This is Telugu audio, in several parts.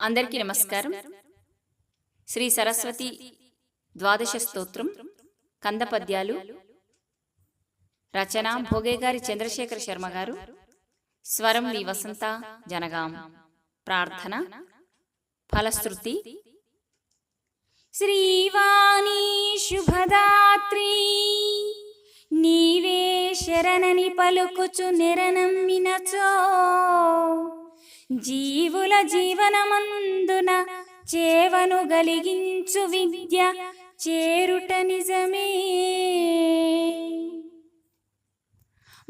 అందరికీ నమస్కారం. శ్రీ సరస్వతి ద్వాదశ స్తోత్రం కంద పద్యాలు రచన భోగే గారి చంద్రశేఖర శర్మ గారు స్వరం వి వసంత జనగాం ప్రార్థన ఫలశ్రుతి శ్రీవాణి శుభదాత్రి నీవే శరణని పలుకుచు నిరనమ్మినచో జీవుల జీవనమందున చేవను గలిగించు విద్య చేరుట నిజమే.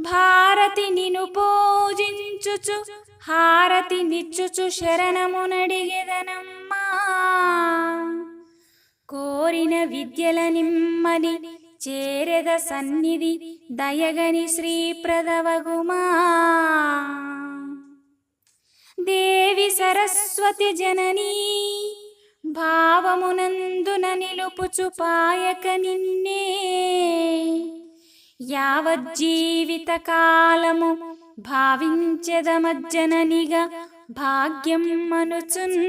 భారతి నిను పూజించుచు హారతి నిచ్చుచు శరణమునడిగెదనమ్మా. కోరిన విద్యల నిమ్మని చేరెద సన్నిధి దయగని శ్రీప్రదవగుమా దేవి సరస్వతి జననీ భావమునందున నిలుపుచు పాయక నిన్నే. యావజ్జీవిత కాలము భావించదమజ్జననిగా భాగ్యం మనుచున్.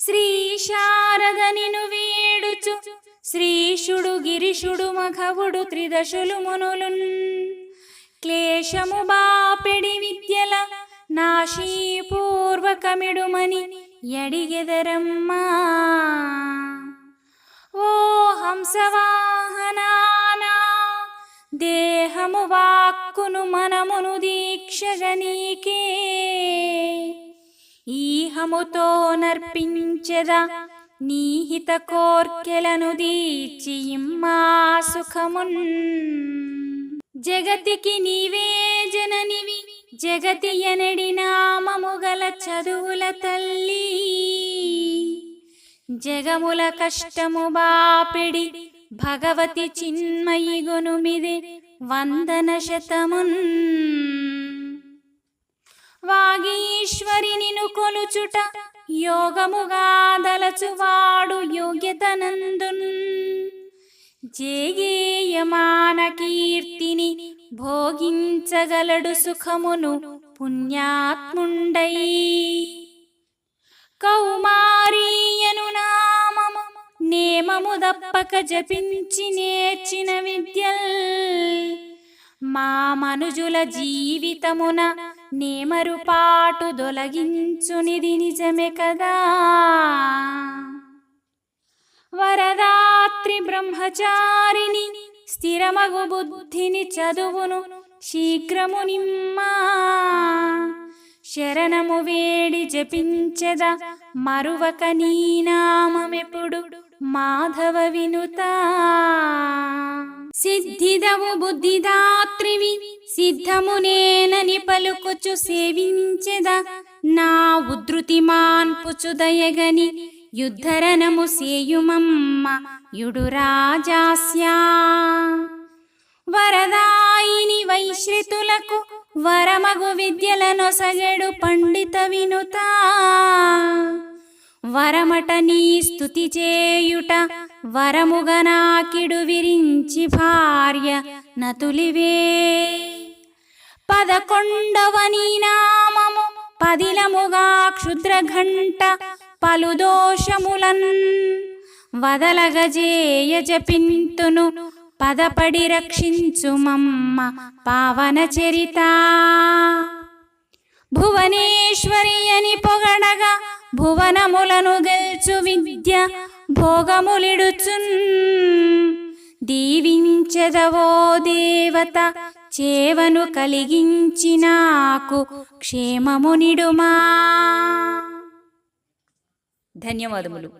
శ్రీ శారద నిను వేడుచు శ్రీషుడు గిరిషుడు మఘవుడు త్రిదశులు మునులున్. క్లేశము బాపెడి విద్యల నాశీపూర్వకమిడుమని ఎడిగెదరమ్మా ఓ హంసవాహనా దేహము వాక్కును మనమును దీక్షగనీకే ఈహముతో నర్పించదా నీహిత కోర్కెలను దీచి ఇమ్మా సుఖమున్. జగతికి నీవే జననివి. జగతి ఎనడి నామము గల చదువుల తల్లి. జగముల కష్టము బాపిడి భగవతి చిన్మయి గొనుమిది వందన శతమున్. వాగీశ్వరి నిను కొలుచుట యోగముగా దలచువాడు యోగ్యతనందున్. జేగేయమాన కీర్తిని భోగించగలడు సుఖమును పుణ్యాత్ముండై. కౌమారీయను నామము నేమము దప్పక జపించి నేర్చిన విద్యల్. మా మనుజుల జీవితమున నేమరుపాటు దొలగించునిది నిజమే కదా. వరదాత్రి బ్రహ్మచారిని స్థిరమగు బుద్ధిని చదువును శీఘ్రము నిమ్మా. శరణము వేడి జపించెద మరువక నీనామమెప్పుడు మాధవ వినుత. సిద్ధిదవు బుద్ధిదాత్రివి సిద్ధమునేనని పలుకుచు సేవించెద నా ఉద్ధృతి మాన్పుచు దయగని యుద్ధరణము సేయుమమ్మ యుడురాజాస్యా వరదాయిని వైశ్రితులకు వరమగు విద్యలనొసగెడు పండిత వినుత వరమట నీ స్తుతి చేయుట వరముగనాకిడు విరించి భార్య నతులివే పదకొండవ నీ నామము పదిలముగా క్షుద్రఘంట పలు దోషములన్ వదలగజేయ జపింతును పదపడి రక్షించు మమ్మ పావన చరిత. భువనేశ్వరి అని పొగడగా భువనములను గెల్చు విద్య భోగములిడుచున్. దీవించదవో దేవత చేవను కలిగించి నాకు క్షేమమునిడుమా. ధన్యవాదములు.